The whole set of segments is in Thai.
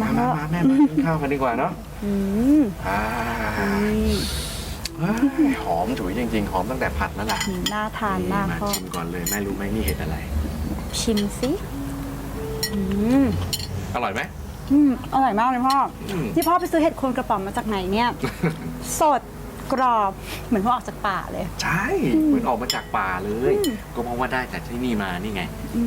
มามาเถมาอะแม่มากินข้าวกันดีกว่าเนาะอืมอ่านี่เฮ้ยหอมฉุยจริง ๆ หอมตั้งแต่ผัดแล้วล่ะน่าทานมากมาพ่อ ชิมก่อนเลยแม่รู้ไหมนี่เห็ดอะไร ชิมสิอืมอร่อยไหม อืมอร่อยมากเลยพ่ออืมที่พ่อไปซื้อเห็ดโคนกระป๋องมาจากไหนเนี่ย สด กรอบเหมือนพ่อออกจากป่าเลย ใช่เหมือนออกมาจากป่าเลย ก็เพราะว่าได้จากที่นี่มานี่ไง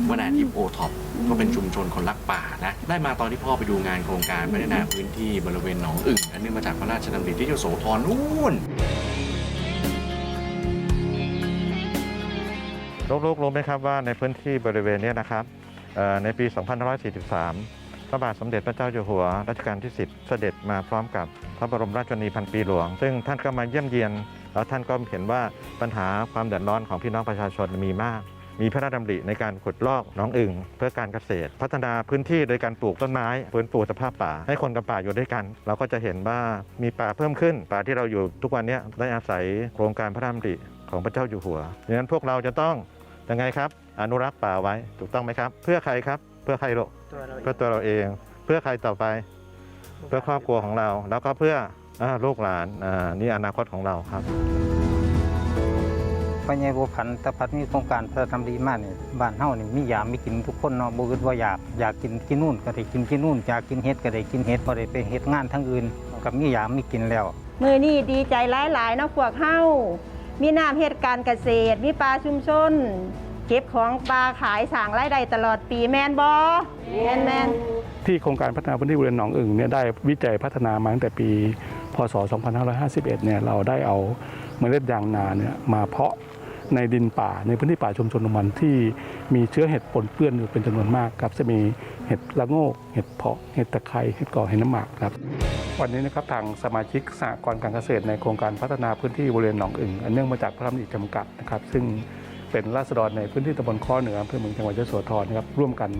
วนาทิพย์โอท็อปก็เป็นชุมชนคนรักป่านะได้มาตอนที่พ่อไปดูงานโครงการพัฒนาพื้นที่บริเวณหนองอึ่งอันนี้มาจากพระราชดำริที่ยโสธรนู่นลูกๆรู้ไหมครับว่าในพื้นที่บริเวณเนี้ยนะครับเอ่อในปี 2543 พระบาทสมเด็จพระเจ้าอยู่หัวรัชกาลที่ 10 เสด็จมาพร้อมกับพระบรมราชชนีพันปีหลวง ซึ่งท่านก็มาเยี่ยมเยียน แล้วท่านก็เห็นว่าปัญหาความเดือดร้อนของพี่น้องประชาชนมีมาก มีพระราชดำริในการขุดลอกหน้องอึ่งเพื่อการเกษตร พัฒนาพื้นที่โดยการปลูกต้นไม้ฟื้นฟูสภาพป่า ให้คนกับป่าอยู่ด้วยกัน เราก็จะเห็นว่ามีป่าเพิ่มขึ้น ป่าที่เราอยู่ทุกวันนี้ได้อาศัยโครงการพระราชดำริของพระเจ้าอยู่หัวดังนั้นพวกเราจะต้องยังไงครับ อนุรักษ์ป่าไว้ถูกต้องไหมครับ เพื่อใครครับ เพื่อใครลูกเพื่อตัวเราเอง เพื่อใครต่อไป เพื่อครอบครัวของเรา แล้วก็เพื่ออาลูกหลานอ่านี่อนาคตของเราครับ ปัญญาบัวพันธ์ตะพัดมีโครงการพระทำดีมากเนี่ยบ้านเฮานี่มียามมีกินทุกคนเนาะบ่อึดว่าอยากอยากกินกินนู่นก็ได้กินกินนู่นอยากกินเฮ็ดก็ได้กินเฮ็ดบ่ได้ไปเฮ็ดงานทั้งอื่นกับมียามมีกินแล้ว มือนี่ดีใจหลายๆเนาะพวกเฮามีน้ำเหตุการณ์เกษตร มีปลาชุมชน เก็บของปลาขายสร้างรายได้ตลอดปีแมนบอแมนแมนที่โครงการพัฒนาพื้นที่บริเวณหนองอึ่งเนี่ยได้วิจัยพัฒนามาตั้งแต่ปี พศ 2551 เนี่ยเราได้เอาเมล็ดยางนาเนี่ยมาเพาะในดินป่าในพื้นที่ป่าชุมชนของมันที่มีเชื้อเห็ดปนเปื้อนอยู่เป็นจำนวนมากครับจะมีเห็ดละโงกเห็ดเพาะเห็ดตะไคร้เห็ดก่อเห็ดน้ำหมากครับ วันนี้นะครับทางสมาชิกสหกรณ์การเกษตรในโครงการพัฒนาพื้นที่บริเวณหนองอึ่งอันเนื่องมาจากพระราชดำริจำกัดนะครับ ซึ่ง เป็นราษฎรในพื้นที่ตำบลข้อเหนืออำเภอเมืองจังหวัดยโสธรนะครับร่วมกัน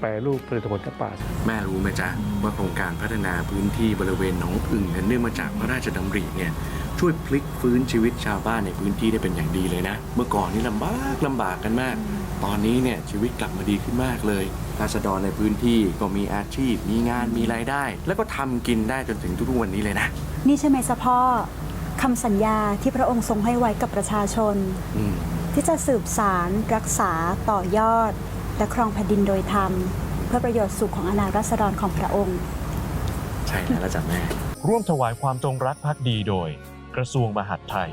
แปรรูปผลิตผลจากป่า แม่รู้ไหมจ๊ะว่าโครงการพัฒนาพื้นที่บริเวณหนองอึ่งเนื่องมาจากพระราชดำริเนี่ยช่วยพลิกฟื้นชีวิตชาวบ้านในพื้นที่ได้เป็นอย่างดีเลยนะ เมื่อก่อนนี่ลำบากลำบากกันมาก ตอนนี้เนี่ยชีวิตกลับมาดีขึ้นมากเลยราษฎรในพื้นที่ก็มีอาชีพ มีงานมีรายได้ แล้วก็ทำกินได้จนถึงทุกๆวันนี้เลยนะ นี่ใช่ไหมสะพ่อคำสัญญาที่พระองค์ทรงให้ไว้กับประชาชน อืม ที่จะสืบสาร รักษาต่อยอด และครองแผ่นดินโดยธรรม เพื่อประโยชน์สุขของอาณารัษฎรของพระองค์ ใช่แล้วล่ะจ้ะแม่ ร่วมถวายความจงรักภักดีโดย กระทรวงมหาดไทย